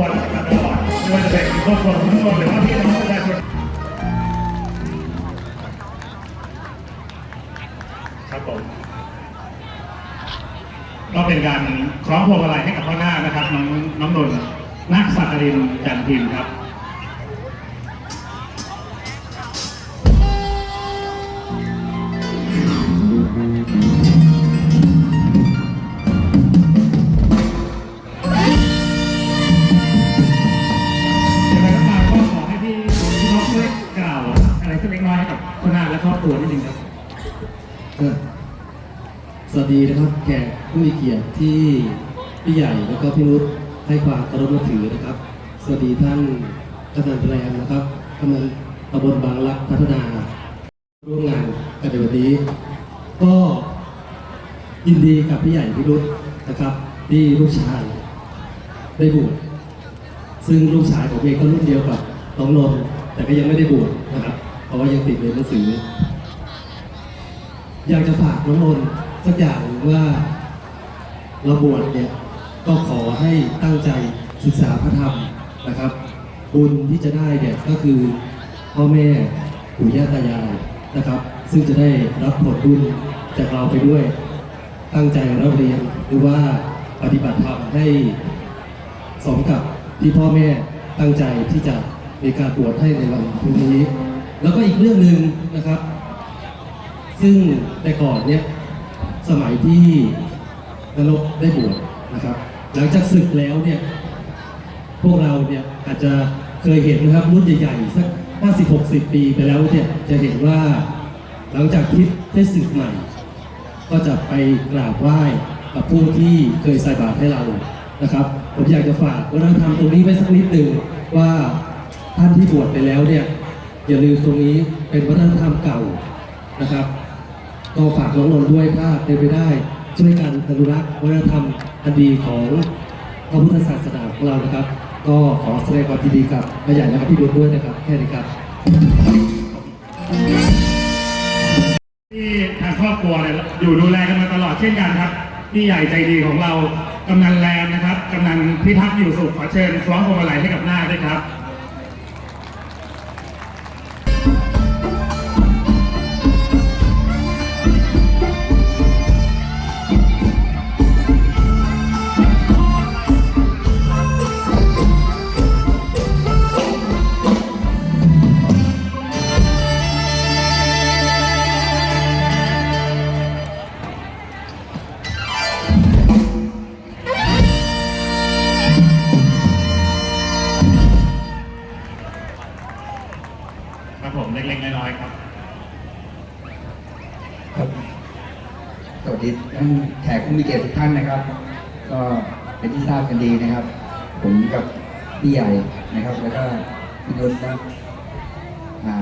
ครอบครัวมาตลอดไม่ว่าจะเป็นครอบครัวของทุกคนหรือว่าพี่น้องประชาชนครับผมก็เป็นการคล้องพวงมาลัยให้กับพ่อหน้านะครับ น้องน้องนนท์นักสักการินจันทิมครับ นึงครับก็สวัสดีนะครับแขกผู้มีเกียรติที่พี่ใหญ่แล้วก็พี่นุชให้ความเคารพนับถือนะครับ สวัสดีท่านกำนันแปลงนะครับกำนันตำบลบางรักพัฒนาร่วมงานกันในวันนี้ ก็ยินดีกับพี่ใหญ่พี่นุชนะครับที่ลูกชายได้บวชซึ่งลูกชายผมเองก็รุ่นเดียวกับน้องนนท์แต่ก็ยังไม่ได้บวชนะครับ เพราะว่ายังติดเรียนหนังสือ อยากจะฝากน้องนนท์สักอย่างว่าเราบวชเนี่ยก็ขอให้ตั้งใจศึกษาพระธรรมนะครับ บุญที่จะได้เนี่ยก็คือพ่อแม่ปู่ย่าตายายนะครับ ซึ่งจะได้รับผลบุญจากเราไปด้วย ตั้งใจเราเรียนหรือว่าปฏิบัติธรรมให้สมกับที่พ่อแม่ตั้งใจที่จะมีการบวชให้ในวันพรุ่งนี้ แล้วก็อีกเรื่องหนึ่งนะครับ ซึ่งแต่ก่อนเนี่ยสมัยที่นรกได้บวชนะครับ หลังจากศึกแล้วเนี่ยพวกเราเนี่ยอาจจะเคยเห็นนะครับรุ่นใหญ่ๆสัก50 60 ปีไปแล้วเนี่ยจะเห็นว่าหลังจากที่ได้ศึกใหม่ ก็จะไปกราบไหว้กับผู้ที่เคยใส่บาตรให้เรานะครับ ผมอยากจะฝากวัฒนธรรมตรงนี้ไว้สักนิดหนึ่งว่าท่านที่บวชไปแล้วเนี่ยอย่าลืมตรงนี้เป็นวัฒนธรรมเก่านะครับ ก็ฝากน้องนนท์ด้วยถ้าเป็นไปได้ ช่วยกันอนุรักษ์วัฒนธรรมอันดีของพระพุทธศาสนาของเรานะครับ ก็ขอแสดงความยินดีกับพระใหญ่และกับพี่ดุลด้วยนะครับแค่นี้ครับที่ทางครอบครัวเนี่ยอยู่ดูแลกันมาตลอดเช่นกันครับพี่ใหญ่ใจดีของเรากำนันแรมนะครับกำนันพิทักษ์อยู่สุขขอเชิญคล้องพวงมาลัยให้กับหน้าด้วยครับ ครับ สวัสดีท่านแขกผู้มีเกียรติทุกท่านนะครับ ก็เป็นที่ทราบกันดีนะครับ ผมกับพี่ใหญ่นะครับ แล้วก็พี่นุชนะอ่า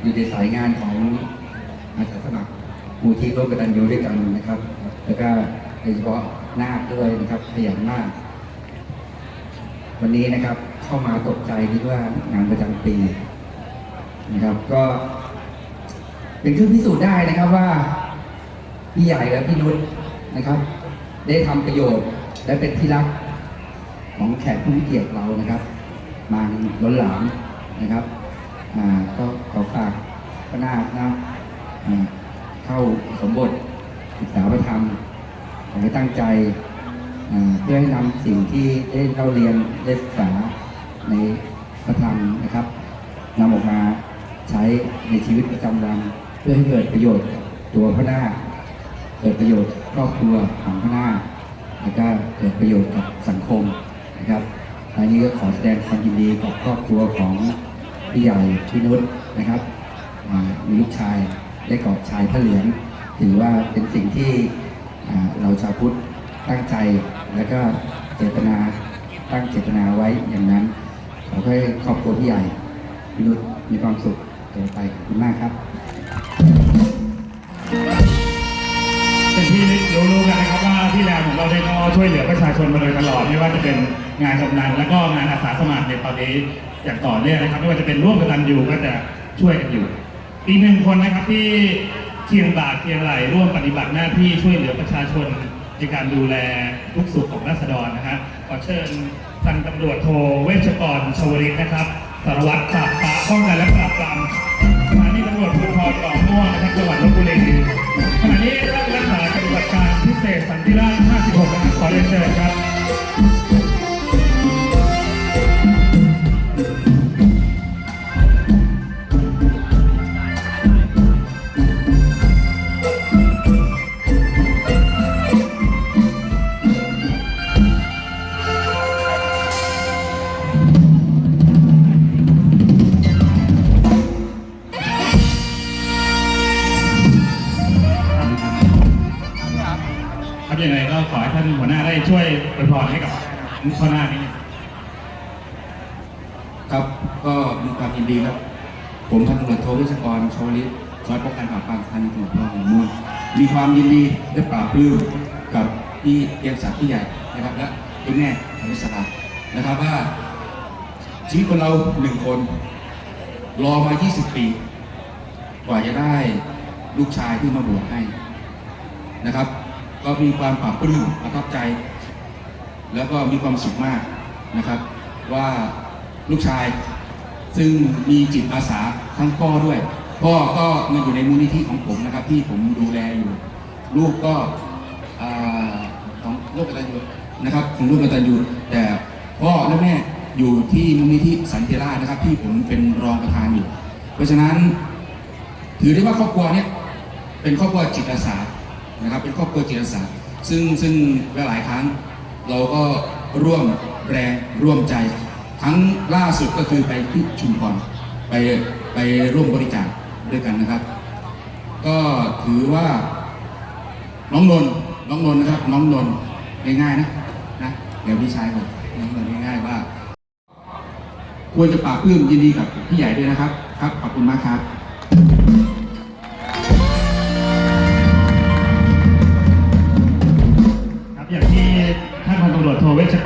อยู่ในสายงานของอาสาสมัครมูลที่ร่วมกตันยูด้วยกันนะครับ แล้วก็โดยเฉพาะนาคด้วยนะครับขยันมาก วันนี้นะครับเข้ามาตกใจที่ว่างานประจำปีนะครับ ก็ เป็นเครื่องพิสูจน์ได้นะครับว่า พี่ใหญ่และพี่นุชนะครับ ได้ทำประโยชน์และเป็นที่รักของแขกผู้มีเกียรติเรานะครับ มาล้นหลามนะครับก็ขอฝากพระนาคนะอ่าเข้าสมบทศึกษาพระธรรมขอให้ตั้งใจเพื่อให้นำสิ่งที่ได้เราเรียนได้ศึกษาในพระธรรมนะครับนำออกมาใช้ในชีวิตประจำวัน เพื่อให้เกิดประโยชน์ตัวพระนาค เกิดประโยชน์ครอบครัวของพระนาแล้วก็เกิดประโยชน์กับสังคมนะครับอันนี้ก็ขอแสดงความยินดีกับครอบครัวของพี่ใหญ่พี่นุชนะครับมีลูกชายได้กอดชายพระเหลืองถือว่าเป็นสิ่งที่เราชาวพุทธตั้งใจแล้วก็เจตนาตั้งเจตนาไว้อย่างนั้นขอให้ครอบครัวพี่ใหญ่พี่นุชมีความสุขต่อไปขอบคุณมากครับ รู้กันนะครับว่าที่แล้วของเราได้ก็ช่วยเหลือประชาชนมาโดยตลอดไม่ว่าจะเป็นงานกำนันแล้วก็งานอาสาสมัครในตอนนี้อย่างต่อเนื่องนะครับ ไม่ว่าจะเป็นร่วมกันอยู่ก็จะช่วยกันอยู่อีกหนึ่งคนนะครับที่เคียงบ่าเคียงไหลร่วมปฏิบัติหน้าที่ช่วยเหลือประชาชนในการดูแลทุกสุขของราษฎรนะฮะขอเชิญพันตำรวจโทเวชกรชวริตนะครับสารวัตรปราบปรามป้องกันและปราบปรามสถานีตำรวจภูธรหนองม่วงนะครับจังหวัดลบบุรีขณะนี้รับรักษาก พิเศษสันติราช56นะครับขอเรียนเชิญครับ ยังไงก็ขอให้ท่านหัวหน้าได้ช่วยอวยพรให้กับข้อหน้านี้ ครับก็มีความยินดีครับ ผมพันตำรวจโทวิศกรชวลิตซอยป้องกันปราบปรามสถานีตำรวจภูธรหนองม่วงมีความยินดีและปราบปลื้มกับพี่เกียงศักดิ์พี่ใหญ่นะครับและคุณแม่อนุสรานะครับว่าชีวิตคนเราหนึ่งคน รอมา 20 ปี กว่าจะได้ลูกชายที่มาบวชให้นะครับ ก็มีความปราบปลื้มประทับใจ แล้วก็มีความสุขมากนะครับ ว่าลูกชาย ซึ่งมีจิตอาสาทั้งพ่อด้วยพ่อก็มาอยู่ในมูลนิธิของผมนะครับ ที่ผมดูแลอยู่ ลูกก็ของลูกกตัญญูนะครับ ของลูกกตัญญูแต่พ่อและแม่อยู่ที่มูลนิธิสันติราชนะครับ ที่ผมเป็นรองประธานอยู่ เพราะฉะนั้น ถือได้ว่าครอบครัวเนี้ยเป็นครอบครัวจิตอาสา นะครับเป็นครอบครัวจิตอาสาซึ่งซึ่งหลายครั้งเราก็ร่วมแรงร่วมใจ ครั้งล่าสุดก็คือไปที่ชุมพรไปไปร่วมบริจาคด้วยกันนะครับ ก็ถือว่าน้องนนท์น้องนนท์นะครับ น้องนนท์ง่ายๆนะนะเดี๋ยวพี่ชายผมน้องนนท์ง่ายๆว่า ควรจะปราบปลื้มยินดีกับพี่ใหญ่ด้วยนะครับ ครับขอบคุณมากครับ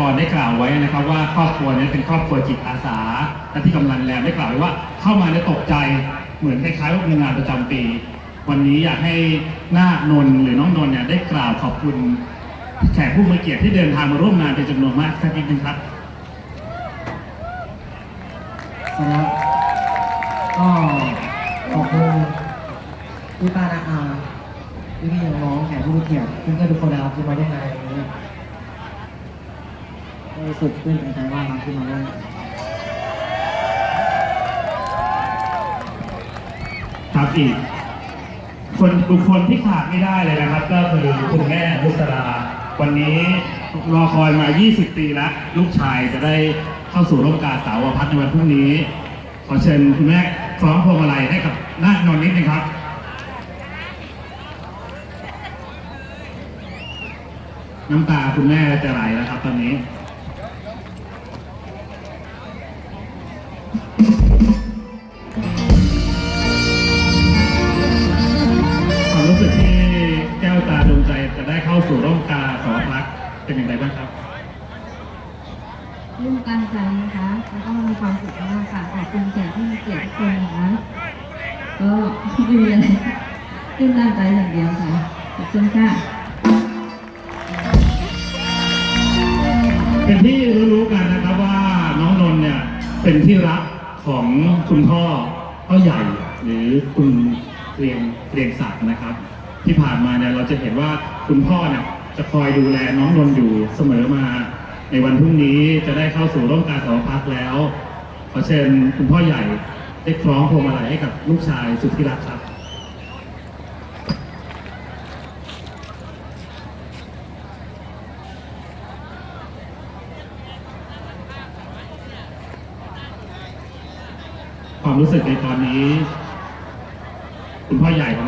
กรได้กล่าวไว้นะครับว่าครอบครัวนี้เป็นครอบครัวจิตอาสา และที่กำลังแรมได้กล่าวไว้ว่า เข้ามาแล้วตกใจเหมือนคล้ายๆว่ามีงานประจำปี วันนี้อยากให้นาคนนหรือน้องนนเนี่ยได้กล่าวขอบคุณแขกผู้มีเกียรติที่เดินทางมาร่วมงานเป็นจำนวนมากสักนิดนึงครับครับก็ขอบคุณพี่ป้านาอาพี่พี่น้องแขกผู้มีเกียรติเพื่อนๆทุกคนนะครับที่มาได้งานวันนี้ รู้สึกตื่นใจมากครับที่มาร่วมครับอีกคนบุคคลที่ขาดไม่ได้เลยนะครับ ก็คือคุณแม่นุสราวันนี้รอคอยมา 20 ปีแล้ว ลูกชายจะได้เข้าสู่ร่มกาสาวพัฒน์ในวันพรุ่งนี้ ขอเชิญคุณแม่คล้องพวงมาลัยให้กับนาคนนนิดนึงครับน้ำตาคุณแม่จะไหลแล้วครับตอนนี้ กาสาวพัฒน์เป็นอย่างไรบ้างครับรุ่นตั้งใจนะคะแล้วก็มีความสุขมากค่ะขอบคุณแขกที่มีเกียรติทุกคนนะคะก็ไม่มีอะไรขึ้นตั้งใจอย่างเดียวค่ะขอบคุณค่ะเป็นที่รู้ๆกันนะครับว่าน้องนนท์เนี่ยเป็นที่รักของคุณพ่อพ่อใหญ่หรือคุณเกรียงเกรียงศักดิ์นะครับ ที่ผ่านมาเนี่ยเราจะเห็นว่าคุณพ่อเนี่ย จะคอยดูแลน้องนนท์อยู่เสมอมา ในวันพรุ่งนี้จะได้เข้าสู่ร่มกาสาวพักแล้ว ขอเชิญคุณพ่อใหญ่ได้คล้องพวงมาลัยให้กับลูกชายสุดที่รักครับความรู้สึกในตอนนี้ คุณพ่อใหญ่ของ